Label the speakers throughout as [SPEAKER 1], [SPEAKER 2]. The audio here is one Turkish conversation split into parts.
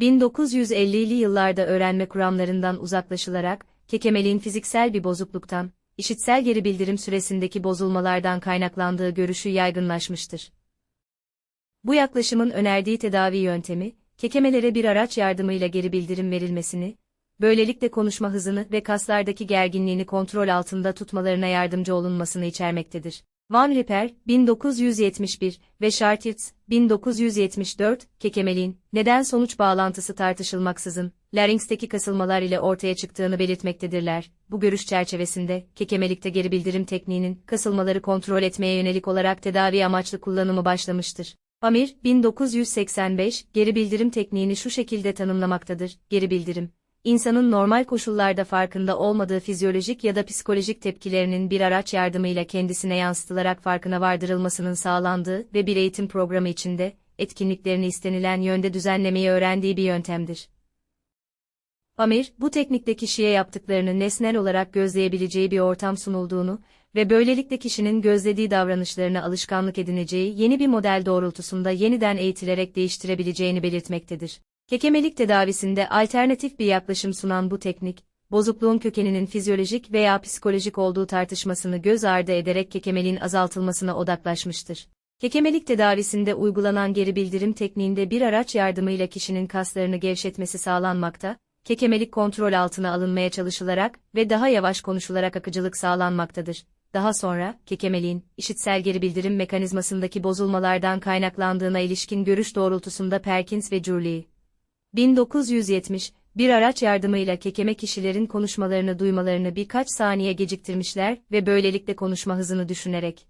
[SPEAKER 1] 1950'li yıllarda öğrenme kuramlarından uzaklaşılarak, kekemeliğin fiziksel bir bozukluktan, işitsel geri bildirim süresindeki bozulmalardan kaynaklandığı görüşü yaygınlaşmıştır. Bu yaklaşımın önerdiği tedavi yöntemi, kekemelere bir araç yardımıyla geri bildirim verilmesini, böylelikle konuşma hızını ve kaslardaki gerginliğini kontrol altında tutmalarına yardımcı olunmasını içermektedir. Van Ripper, 1971 ve Chartiers, 1974, kekemeliğin, neden-sonuç bağlantısı tartışılmaksızın, laringsteki kasılmalar ile ortaya çıktığını belirtmektedirler. Bu görüş çerçevesinde, kekemelikte geri bildirim tekniğinin, kasılmaları kontrol etmeye yönelik olarak tedavi amaçlı kullanımı başlamıştır. Amir, 1985, geri bildirim tekniğini şu şekilde tanımlamaktadır, geri bildirim insanın normal koşullarda farkında olmadığı fizyolojik ya da psikolojik tepkilerinin bir araç yardımıyla kendisine yansıtılarak farkına vardırılmasının sağlandığı ve bir eğitim programı içinde, etkinliklerini istenilen yönde düzenlemeyi öğrendiği bir yöntemdir. Amir, bu teknikte kişiye yaptıklarını nesnel olarak gözleyebileceği bir ortam sunulduğunu ve böylelikle kişinin gözlediği davranışlarını alışkanlık edineceği yeni bir model doğrultusunda yeniden eğitilerek değiştirebileceğini belirtmektedir. Kekemelik tedavisinde alternatif bir yaklaşım sunan bu teknik, bozukluğun kökeninin fizyolojik veya psikolojik olduğu tartışmasını göz ardı ederek kekemeliğin azaltılmasına odaklaşmıştır. Kekemelik tedavisinde uygulanan geri bildirim tekniğinde bir araç yardımıyla kişinin kaslarını gevşetmesi sağlanmakta, kekemelik kontrol altına alınmaya çalışılarak ve daha yavaş konuşularak akıcılık sağlanmaktadır. Daha sonra, kekemeliğin, işitsel geri bildirim mekanizmasındaki bozulmalardan kaynaklandığına ilişkin görüş doğrultusunda Perkins ve Jurley, 1970, bir araç yardımıyla kekeme kişilerin konuşmalarını duymalarını birkaç saniye geciktirmişler ve böylelikle konuşma hızını düşünerek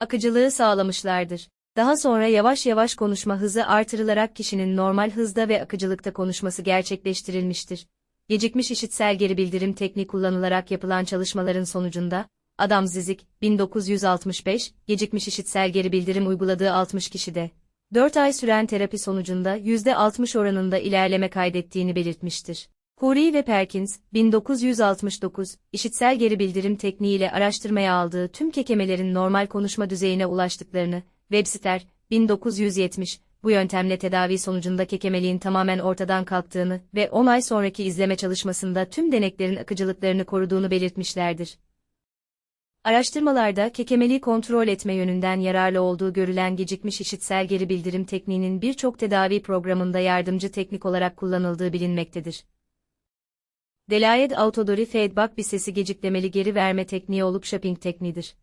[SPEAKER 1] akıcılığı sağlamışlardır. Daha sonra yavaş yavaş konuşma hızı artırılarak kişinin normal hızda ve akıcılıkta konuşması gerçekleştirilmiştir. Gecikmiş işitsel geri bildirim tekniği kullanılarak yapılan çalışmaların sonucunda, Adam Zizik, 1965, gecikmiş işitsel geri bildirim uyguladığı 60 kişide, 4 ay süren terapi sonucunda %60 oranında ilerleme kaydettiğini belirtmiştir. Huri ve Perkins, 1969, işitsel geri bildirim tekniğiyle araştırmaya aldığı tüm kekemelerin normal konuşma düzeyine ulaştıklarını, Webster, 1970, bu yöntemle tedavi sonucunda kekemeliğin tamamen ortadan kalktığını ve 10 ay sonraki izleme çalışmasında tüm deneklerin akıcılıklarını koruduğunu belirtmişlerdir. Araştırmalarda kekemeliği kontrol etme yönünden yararlı olduğu görülen gecikmiş işitsel geri bildirim tekniğinin birçok tedavi programında yardımcı teknik olarak kullanıldığı bilinmektedir. Delayed Autodory Feedback bir sesi geciklemeli geri verme tekniği olup shopping tekniğidir.